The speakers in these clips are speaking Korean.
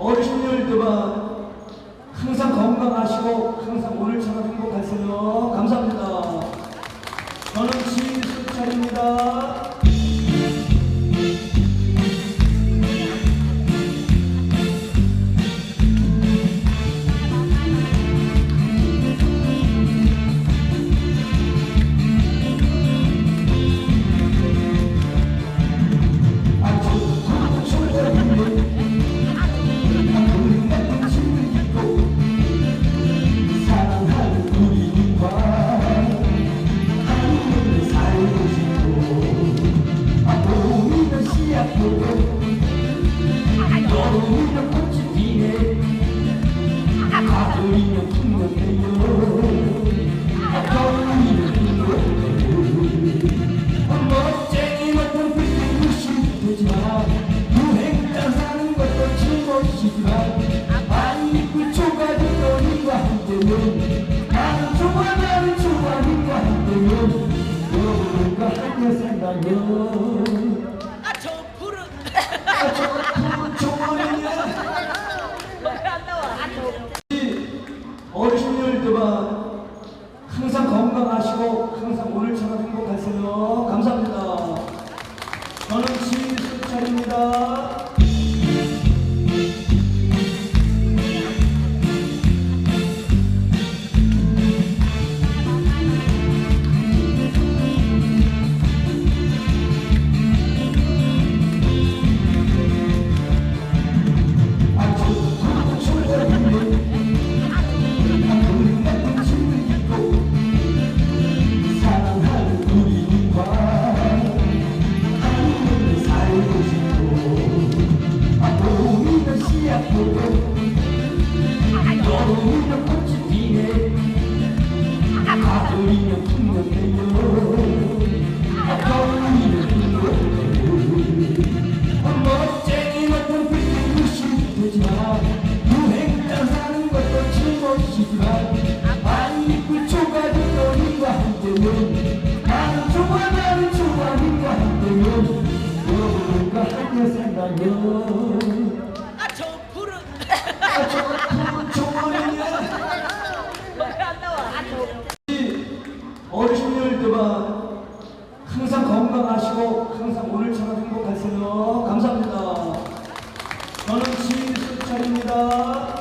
어르신들과 항상 건강하시고 항상 오늘처럼 행복하세요. 감사합니다. 여름이면 꽃이 피네 내요 아 겨울이면 풍년 멋쟁이 같은 불빛이 되지만 유행자 사는 것도 즐거우시지만 안입고 초가지 너희와 함께면 나는 좋아 나는 좋아 니와 함께면 여러분과 함께 산다면 어르신들과 항상 건강하시고 여름이면 꽃이 피네 가을이면 풍년 아 겨울이면 풍년 멋쟁이 같은 불빛이 되지만 유행자 사는 것도 즐거우시지만 안입고 초가지 너희와 함께면 나는 좋아 나는 좋아 니와 함께면 여러분과 함께 산다면 어르신들과 항상 건강하시고 항상 오늘처럼 행복하세요. 감사합니다. 저는 지수철입니다.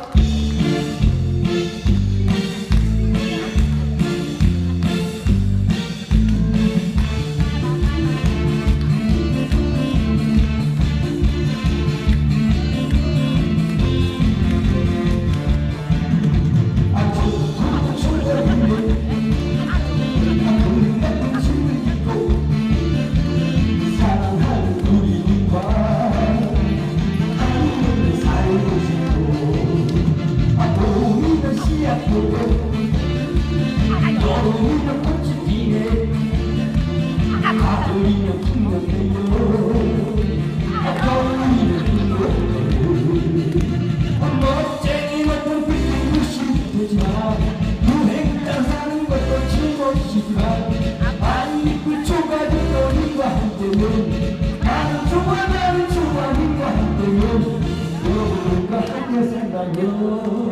좋